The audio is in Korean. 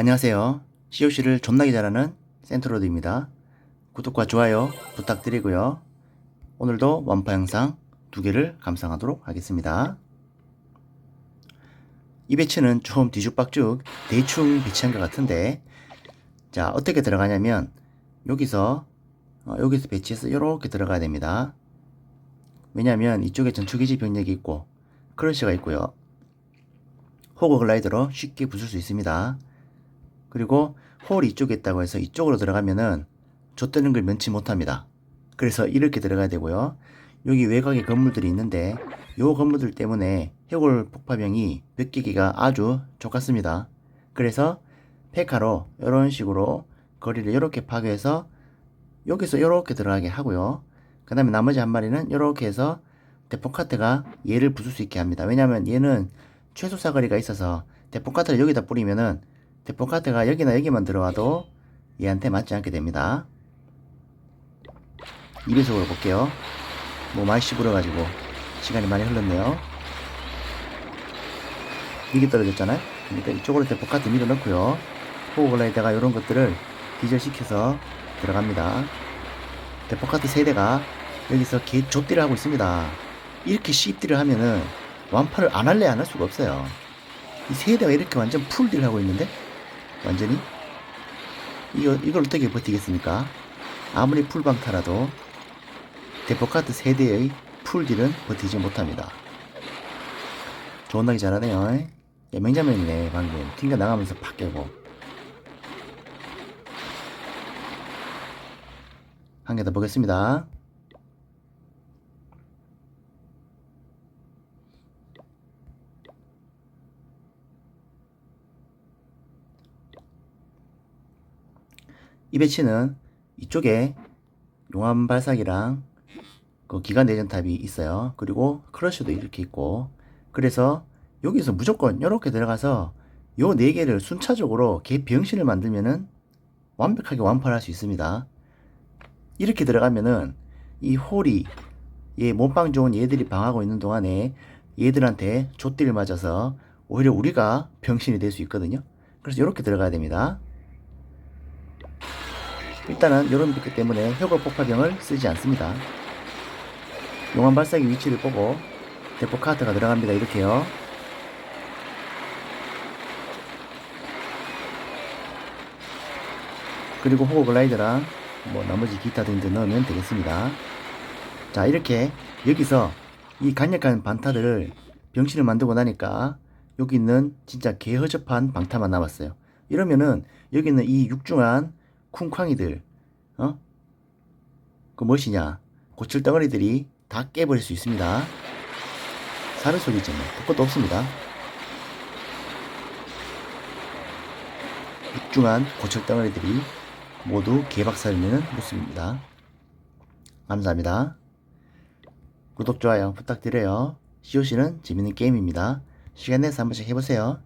안녕하세요. COC를 존나게 잘하는 센트로드입니다. 구독과 좋아요 부탁드리고요. 오늘도 완파 영상 두 개를 감상하도록 하겠습니다. 이 배치는 좀 뒤죽박죽 대충 배치한 것 같은데 자 어떻게 들어가냐면 여기서 어, 여기서 배치해서 이렇게 들어가야 됩니다. 왜냐하면 이쪽에 전투기지 병력이 있고 크러쉬가 있고요. 호그 글라이더로 쉽게 부술 수 있습니다. 그리고 홀이 이쪽에 있다고 해서 이쪽으로 들어가면은 좆되는 걸 면치 못합니다. 그래서 이렇게 들어가야 되고요. 여기 외곽에 건물들이 있는데 요 건물들 때문에 해골 폭파병이 몇 개기가 아주 좋았습니다. 그래서 페카로 이런 식으로 거리를 이렇게 파괴해서 여기서 이렇게 들어가게 하고요. 그 다음에 나머지 한 마리는 이렇게 해서 대포카트가 얘를 부술 수 있게 합니다. 왜냐면 얘는 최소 사거리가 있어서 대포카트를 여기다 뿌리면은 대포카트가 여기나 여기만 들어와도 얘한테 맞지 않게 됩니다. 2배속으로 볼게요. 뭐 많이 씹으려가지고 시간이 많이 흘렀네요. 이게 떨어졌잖아요. 그러니까 이쪽으로 대포카트 밀어넣고요. 호글라이드가 이런 것들을 기절시켜서 들어갑니다. 대포카트 세대가 여기서 개 좁딜을 하고 있습니다. 이렇게 씹딜을 하면은 완파를 안 할래 안 할 수가 없어요. 이 세대가 이렇게 완전 풀딜 하고 있는데 완전히 이거 이걸 어떻게 버티겠습니까? 아무리 풀방타라도 대포카트 세대의 풀딜은 버티지 못합니다. 존나게 잘하네요. 예, 맹자면이네 방금 튕겨 나가면서 팍 깨고 한 개 더 보겠습니다. 이 배치는 이쪽에 용암 발사기랑 그 기관 내전탑이 있어요. 그리고 크러쉬도 이렇게 있고 그래서 여기서 무조건 이렇게 들어가서 요 네 개를 순차적으로 개 병신을 만들면은 완벽하게 완파를 할수 있습니다. 이렇게 들어가면은 이 홀이 얘 몸빵 좋은 얘들이 방하고 있는 동안에 얘들한테 좆딜을 맞아서 오히려 우리가 병신이 될 수 있거든요. 그래서 이렇게 들어가야 됩니다. 일단은 이런 빛 때문에 혁을 폭파병을 쓰지 않습니다. 용암 발사기 위치를 보고 대포 카드가 들어갑니다. 이렇게요. 그리고 호그 글라이더랑 뭐 나머지 기타 등등 넣으면 되겠습니다. 자 이렇게 여기서 이 강력한 방타들을 병신을 만들고 나니까 여기 있는 진짜 개허접한 방타만 남았어요. 이러면은 여기 있는 이 육중한 쿵쾅이들 어? 그 무엇이냐 고칠 덩어리들이 다 깨버릴 수 있습니다. 속이죠 뭐. 그것도 없습니다. 육중한 고철 덩어리들이 모두 개박살을 내는 모습입니다. 감사합니다. 구독, 좋아요 부탁드려요. COC는 재밌는 게임입니다. 시간 내서 한 번씩 해보세요.